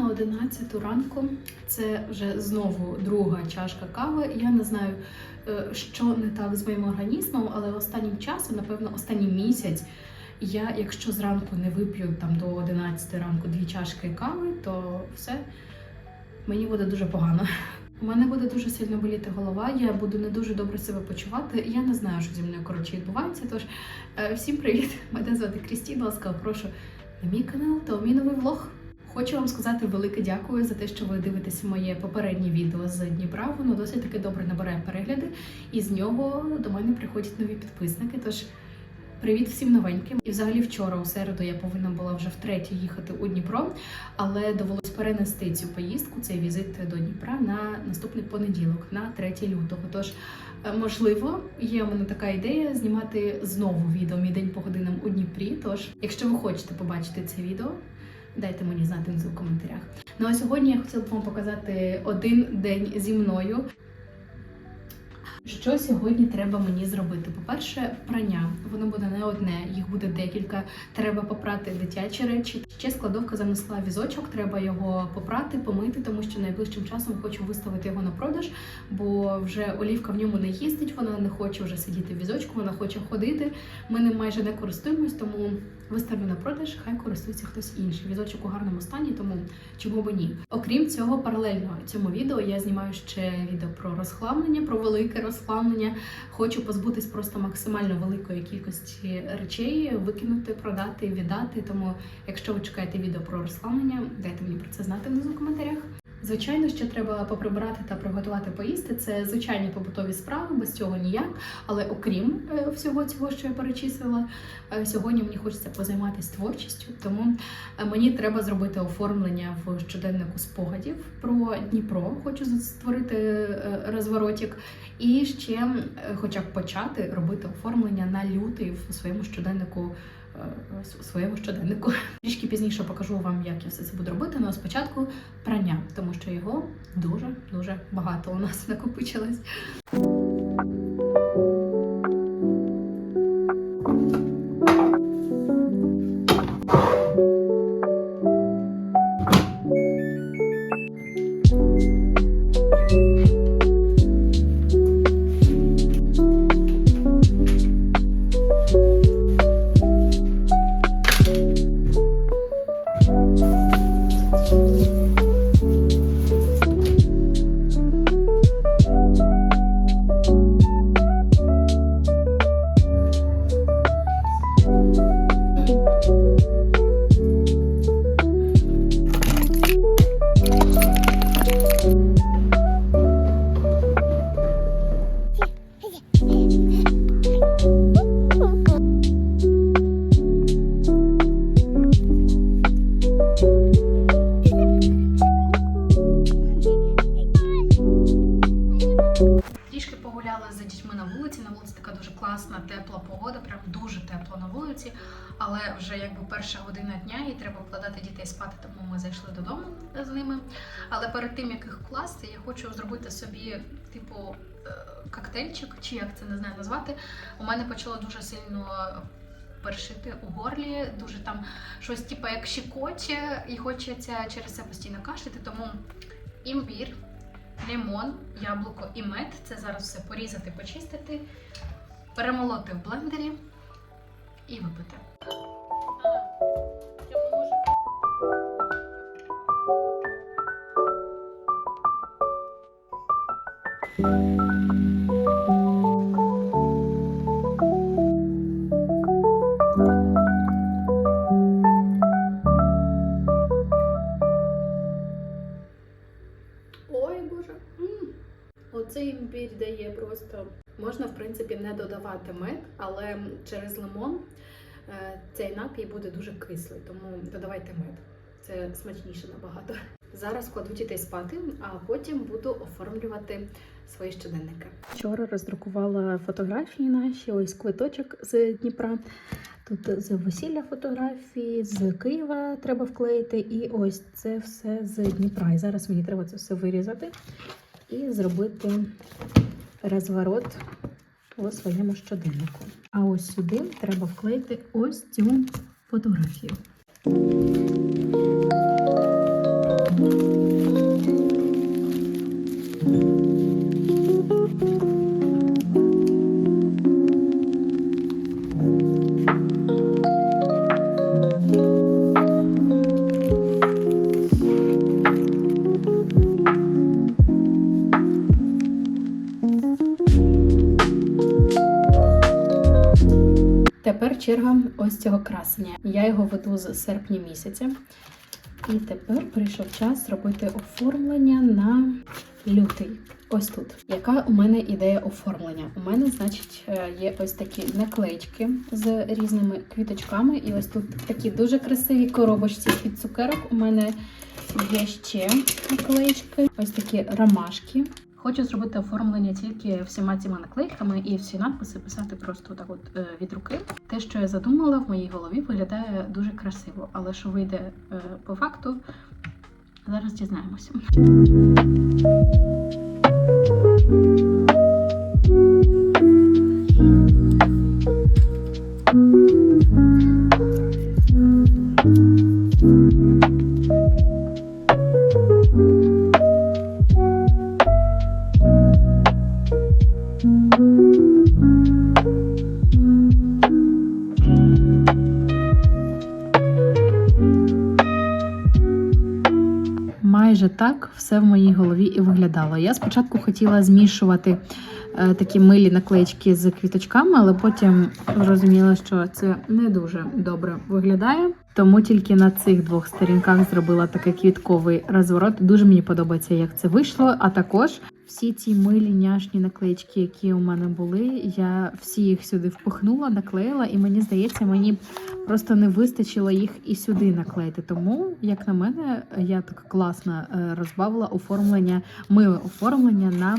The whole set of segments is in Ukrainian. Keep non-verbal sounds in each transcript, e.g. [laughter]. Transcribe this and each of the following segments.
11 ранку. Це вже знову друга чашка кави. Я не знаю, е, що не так з моїм організмом, але останнім часом, напевно, останній місяць, я, якщо зранку не вип'ю там до 11 ранку дві чашки кави, то все мені буде дуже погано. У мене буде дуже сильно боліти голова, я буду не дуже добре себе почувати. Я не знаю, що зі мною коротше відбувається. Тож е, всім привіт! Мене звати Крістіна. Ласкаво прошу на мій канал та у мій новий влог. Хочу вам сказати велике дякую за те, що ви дивитеся моє попереднє відео з Дніпра. Воно досить таки добре набирає перегляди, і з нього до мене приходять нові підписники. Тож привіт всім новеньким. І взагалі вчора, у середу, я повинна була вже втретє їхати у Дніпро, але довелось перенести цю поїздку, цей візит до Дніпра на наступний понеділок, на 3 лютого. Тож, е, можливо, є у мене така ідея знімати знову відео мій день по годинам у Дніпрі. Тож, якщо ви хочете побачити це відео. Дайте мені знати в коментарях. Ну а сьогодні я хотіла б вам показати один день зі мною. Що сьогодні треба мені зробити? По-перше, прання. Воно буде не одне, їх буде декілька. Треба попрати дитячі речі. Ще складовка занесла візочок, треба його попрати, помити, тому що найближчим часом хочу виставити його на продаж, бо вже олівка в ньому не їздить, вона не хоче вже сидіти в візочку, вона хоче ходити. Ми ним майже не користуємось, тому виставлю на продаж, хай користується хтось інший. Візочок у гарному стані, тому чому б ні. Окрім цього, паралельно цьому відео я знімаю ще відео про розхламлення, про велике розхламлення. Хочу позбутись просто максимально великої кількості речей, викинути, продати, віддати. Тому, якщо ви чекаєте відео про розхламлення, дайте мені про це знати внизу в коментарях. Звичайно, що треба поприбирати та приготувати поїсти. Це звичайні побутові справи, без цього ніяк. Але окрім е, всього цього, що я перечислила, е, сьогодні мені хочеться позайматися творчістю, тому е, мені треба зробити оформлення в щоденнику спогадів про Дніпро. Хочу створити розворотик. І ще, хоча б почати робити оформлення на лютий в своєму щоденнику. Е, своєму щоденнику. Трішки пізніше покажу вам, як я все це буду робити. але спочатку прання, тому що його дуже дуже багато у нас [laughs] накопичилось. Але вже якби перша година дня і треба вкладати дітей спати, тому ми зайшли додому з ними. Але перед тим як їх вкласти, я хочу зробити собі типу е, коктейльчик, чи як це не знаю назвати. У мене почало дуже сильно. Першити у горлі, дуже там щось типу як щекоче, і хочеться через це постійно кашляти, тому імбір, лимон, яблуко і мед. Це зараз все порізати, почистити, перемолоти в блендері і випити. Оцей імбір дає просто. Можна, в принципі, не додавати мед, але через лимон цей напій буде дуже кислий, тому додавайте мед. Це смачніше набагато. Зараз кладу дітей спати, а потім буду оформлювати свої щоденники. Вчора роздрукувала фотографії наші, ось квиточок з Дніпра. Тут з весілля фотографії, з Києва треба вклеїти, і ось це все з Дніпра. І зараз мені треба це все вирізати і зробити розворот у своєму щоденнику. А ось сюди треба вклеїти ось цю фотографію. Тепер черга ось цього красення. Я його веду з серпня місяця. І тепер прийшов час зробити оформлення на лютий. Ось тут. Яка у мене ідея оформлення? У мене, значить, е, є ось такі наклеечки з різними квіточками. І ось тут такі дуже красиві коробочці від цукерок. У мене є ще наклеечки, ось такі ромашки. Хочу зробити оформлення тільки всіма цими наклейками і всі надписи писати просто так, от е, від руки. Те, що я задумала в моїй голові, виглядає дуже красиво, але що вийде е, по факту, зараз дізнаємося. Так все в моїй голові і виглядало. Я спочатку хотіла змішувати е, такі милі наклеїчки з квіточками, але потім зрозуміла, що це не дуже добре виглядає. Тому тільки на цих двох сторінках зробила такий квітковий розворот. Дуже мені подобається, як це вийшло. А також всі ці милі няшні наклеїчки, які у мене були, я всі їх сюди впихнула, наклеїла, і мені здається, мені просто не вистачило їх і сюди наклеїти. Тому, як на мене, я так класно е, розбавила оформлення, миле оформлення на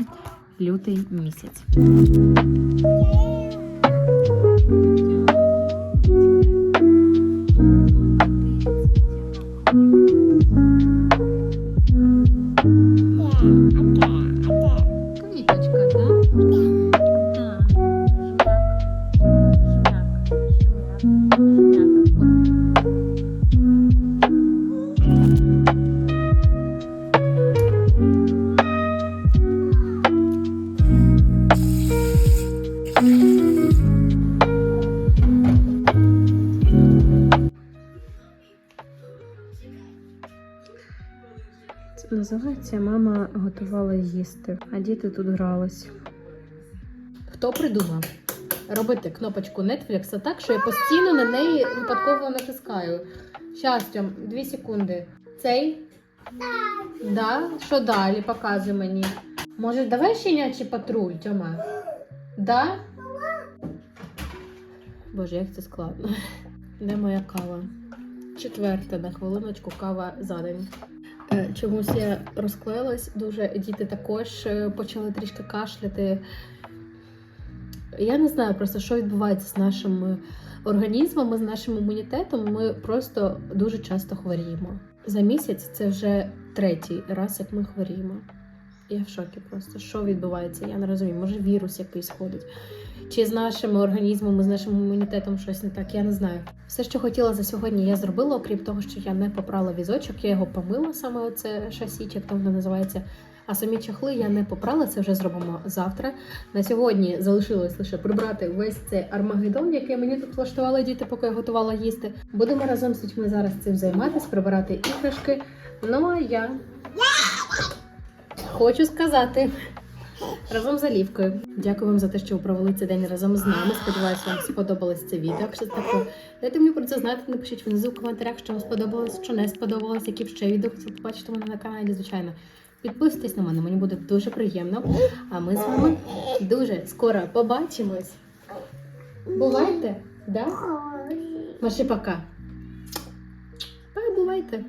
лютий місяць. Називається Мама готувала їсти, а діти тут грались. Хто придумав робити кнопочку Netflix так, що я постійно на неї випадково натискаю? Щастям, дві секунди. Цей? Да? Що далі? Показуй мені. Може, давай щенячий патруль, Тьома? Да? Боже, як це складно. Де моя кава? Четверта на хвилиночку кава за день. Е, Чомусь я розклеїлась дуже. Діти також е, почали трішки кашляти. Я не знаю просто, що відбувається з нашим е, організмом, з нашим імунітетом. Ми просто дуже часто хворіємо. За місяць це вже третій раз, як ми хворіємо. Я в шокі просто. Що відбувається? Я не розумію. Може, вірус якийсь ходить. Чи з нашими організмами, з нашим імунітетом щось не так, я не знаю. Все, що хотіла за сьогодні, я зробила, окрім того, що я не попрала візочок, я його помила, саме оце шасічок, там воно називається. А самі чохли я не попрала, це вже зробимо завтра. На сьогодні залишилось лише прибрати весь цей армагеддон, який мені тут влаштували діти, поки я готувала їсти. Будемо разом з дітьми зараз цим займатися, прибирати іграшки. Ну а я хочу сказати. Разом з Алівкою. Дякую вам за те, що ви провели цей день разом з нами. Сподіваюся, вам сподобалось це відео. Якщо таке, дайте мені про це знати. Напишіть внизу в коментарях, що вам сподобалось, що не сподобалось, які ще відео хотіли побачити мене на каналі, звичайно. Підписуйтесь на мене, мені буде дуже приємно. А ми з вами дуже скоро побачимось. Бувайте, да? Маши пока. Бувайте.